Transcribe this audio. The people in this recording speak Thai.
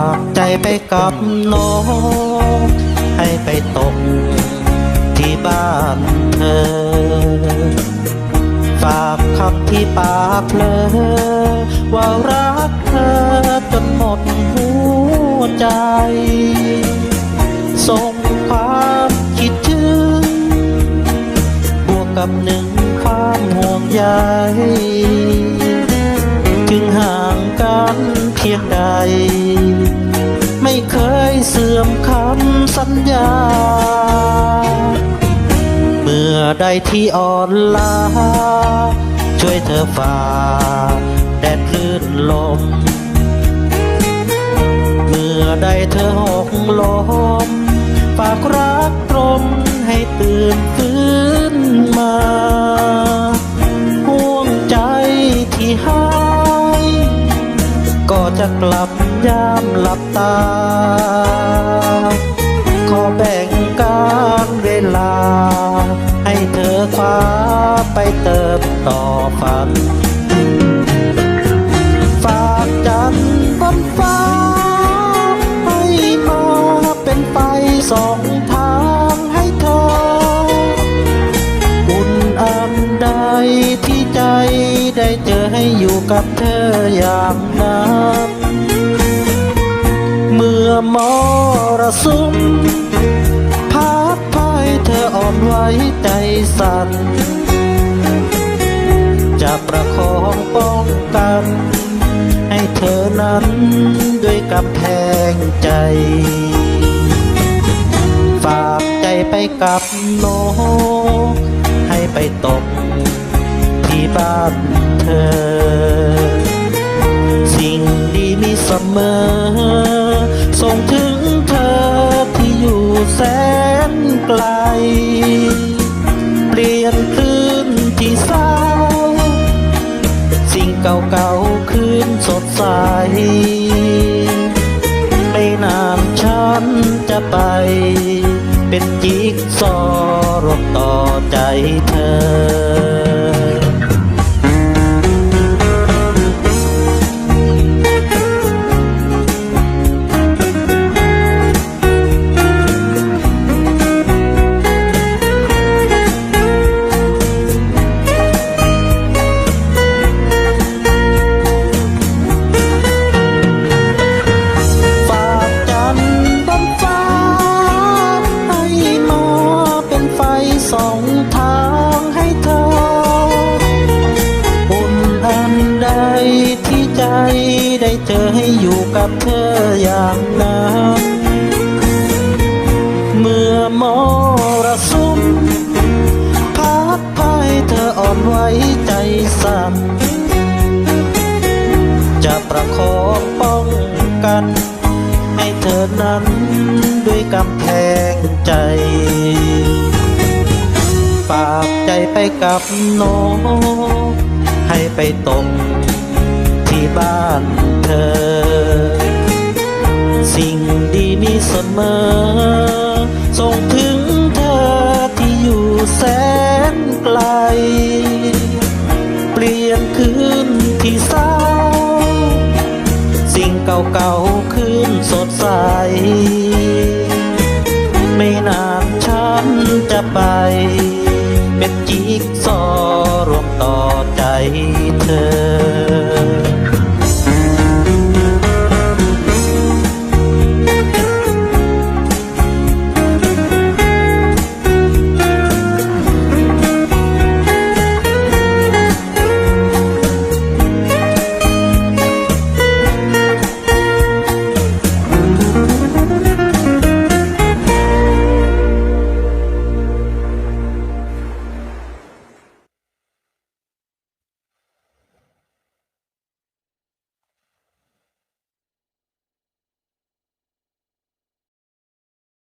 ากใจไปกับน้องให้ไปตกที่บ้านเธอ ฝากคำที่ปากเพลอว่ารักเธอจนหมดหัวใจ ส่งความคิดถึง บวกกับหนึ่งความห่วงใยถึงห่างกันเพียงใด เคยเสื่อมคำสัญญา เมื่อใดที่อ่อนล้า ช่วยเธอฝ่าแดดลื่นลม เมื่อใดเธอหกลมฝากรักตรมให้ตื่นฟื้นมาห่วงใจที่หาย ก็จะกลับ ยามหลับตา ขอแบ่งการเวลา ให้เธอคว้าไปเติมต่อฝัน ฝากจันทร์บนฟ้า ให้มาเป็นไฟสองทางให้เธออุ่นอันใดที่ใจได้เจอให้อยู่กับเธออย่างนั้น มื่อมรสุมพัดพายเธออ่อนไหวใจสั่นจะประคองป้องกัน ให้เธอนั้นด้วยกำแพงใจ ฝากใจไปกับโนกให้ไปตกที่บ้านเธอ สิ่งดีมีเสมอ ส่งถึงเธอที่อยู่แสนไกล เปลี่ยนคลื่นที่เศร้า สิ่งเก่าๆคืนสดใสไม่นานฉันจะไป เป็นจิ๊กซอรบต่อใจเธอ ให้อยู่กับเธออย่างนั้นเมื่อมรสุมพัดพายเธออ่อนไหวใจสั่นจะประคองป้องกัน ให้เธอนั้นด้วยกำแพงใจฝากใจไปกับน้องให้ไปตรงที่บ้านเธอ สิ่งดีมีเสมอ ส่งถึงเธอที่อยู่แสนไกล เปลี่ยนคืนที่เศร้า สิ่งเก่าๆคืนสดใส ไม่นานฉันจะไป เป็นจิ๊กซอรวมต่อใจเธอ